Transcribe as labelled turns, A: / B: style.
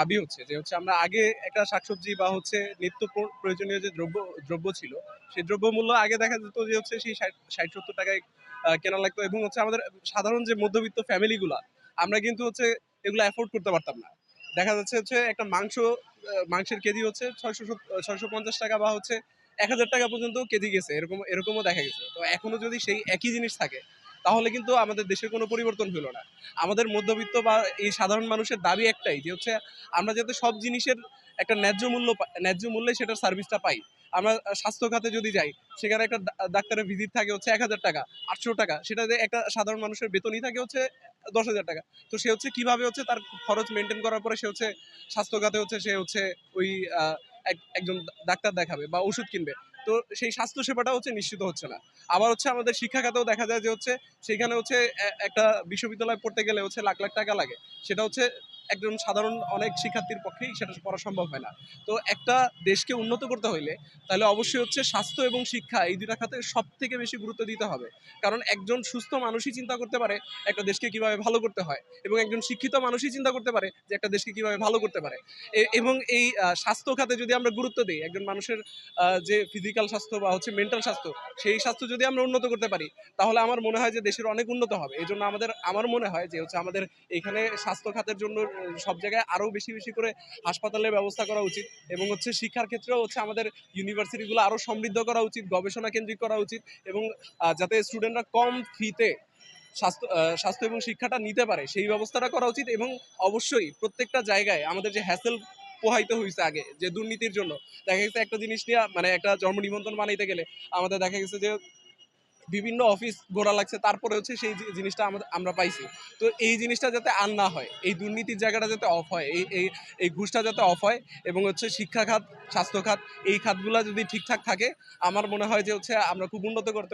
A: দাবি হচ্ছে যে হচ্ছে আমরা আগে একটা শাকসবজি বা হচ্ছে নিত্য প্রয়োজনীয় যে দ্রব্য দ্রব্য ছিল, সেই দ্রব্য মূল্য আগে দেখা যেত যে হচ্ছে সেই ষাট সত্তর টাকায় কেনা লাগতো এবং হচ্ছে আমাদের সাধারণ যে মধ্যবিত্ত ফ্যামিলিগুলা আমরা কিন্তু হচ্ছে এগুলো অ্যাফোর্ড করতে পারতাম না। দেখা যাচ্ছে হচ্ছে একটা মাংস মাংসের কেজি হচ্ছে ছয়শো ছয়শো টাকা বা হচ্ছে এক হাজার টাকা পর্যন্ত কেজি গেছে, এরকম, এরকমও দেখা গেছে। তো এখনও যদি সেই একই জিনিস থাকে তাহলে কিন্তু আমাদের দেশের কোনো পরিবর্তন হলো না। আমাদের মধ্যবিত্ত বা এই সাধারণ মানুষের দাবি একটাই যে হচ্ছে আমরা যাতে সব জিনিসের একটা ন্যায্য মূল্য ন্যায্য মূল্যে সেটার সার্ভিসটা পাই। আমরা স্বাস্থ্য খাতে যদি যাই, সেখানে একটা ডাক্তারের ভিজিট থাকে হচ্ছে এক হাজার টাকা, আটশো টাকা। সেটাতে একটা সাধারণ মানুষের বেতনই থাকে হচ্ছে দশ হাজার টাকা। তো সে হচ্ছে কীভাবে হচ্ছে তার খরচ মেনটেন করার পরে সে হচ্ছে স্বাস্থ্য খাতে হচ্ছে সে হচ্ছে ওই একজন ডাক্তার দেখাবে বা ওষুধ কিনবে। তো সেই স্বাস্থ্য সেবাটা হচ্ছে নিশ্চিত হচ্ছে না। আবার হচ্ছে আমাদের শিক্ষা খাতেও দেখা যায় যে হচ্ছে সেখানে হচ্ছে একটা বিশ্ববিদ্যালয়ে পড়তে গেলে হচ্ছে লাখ লাখ টাকা লাগে। সেটা হচ্ছে একজন সাধারণ অনেক শিক্ষার্থীর পক্ষেই সেটা করা সম্ভব হয় না। তো একটা দেশকে উন্নত করতে হইলে তাহলে অবশ্যই হচ্ছে স্বাস্থ্য এবং শিক্ষা এই দুটা খাতে সব থেকে বেশি গুরুত্ব দিতে হবে। কারণ একজন সুস্থ মানুষই চিন্তা করতে পারে একটা দেশকে কীভাবে ভালো করতে হয় এবং একজন শিক্ষিত মানুষই চিন্তা করতে পারে যে একটা দেশকে কীভাবে ভালো করতে পারে। এবং এই স্বাস্থ্য খাতে যদি আমরা গুরুত্ব দিই, একজন মানুষের যে ফিজিক্যাল স্বাস্থ্য বা হচ্ছে মেন্টাল স্বাস্থ্য, সেই স্বাস্থ্য যদি আমরা উন্নত করতে পারি, তাহলে আমার মনে হয় যে দেশের অনেক উন্নত হবে। এই জন্য আমাদের, আমার মনে হয় যে হচ্ছে আমাদের এখানে স্বাস্থ্য খাতের জন্য সব জায়গায় আরও বেশি বেশি করে হাসপাতালের ব্যবস্থা করা উচিত এবং হচ্ছে শিক্ষার ক্ষেত্রেও হচ্ছে আমাদের ইউনিভার্সিটিগুলো আরও সমৃদ্ধ করা উচিত, গবেষণা কেন্দ্রিক করা উচিত এবং যাতে স্টুডেন্টরা কম ফিতে স্বাস্থ্য স্বাস্থ্য এবং শিক্ষাটা নিতে পারে, সেই ব্যবস্থাটা করা উচিত এবং অবশ্যই প্রত্যেকটা জায়গায় আমাদের যে হ্যাসেল পোহাইতে হয়েছে আগে, যে দুর্নীতির জন্য। দেখা গেছে একটা জিনিস নিয়ে মানে একটা জন্ম নিবন্ধন বানাইতে গেলে আমাদের দেখা গেছে যে বিভিন্ন অফিস গোড়া লাগছে, তারপরে হচ্ছে সেই জিনিসটা আমাদের, আমরা পাইছি। তো এই জিনিসটা যাতে আর না হয়, এই দুর্নীতির জায়গাটা যাতে অফ হয়, এই এই এই ঘুষটা যাতে অফ হয়, এবং হচ্ছে শিক্ষা খাত, স্বাস্থ্য খাত, এই খাতগুলো যদি ঠিকঠাক থাকে, আমার মনে হয় যে হচ্ছে আমরা খুব উন্নত করতে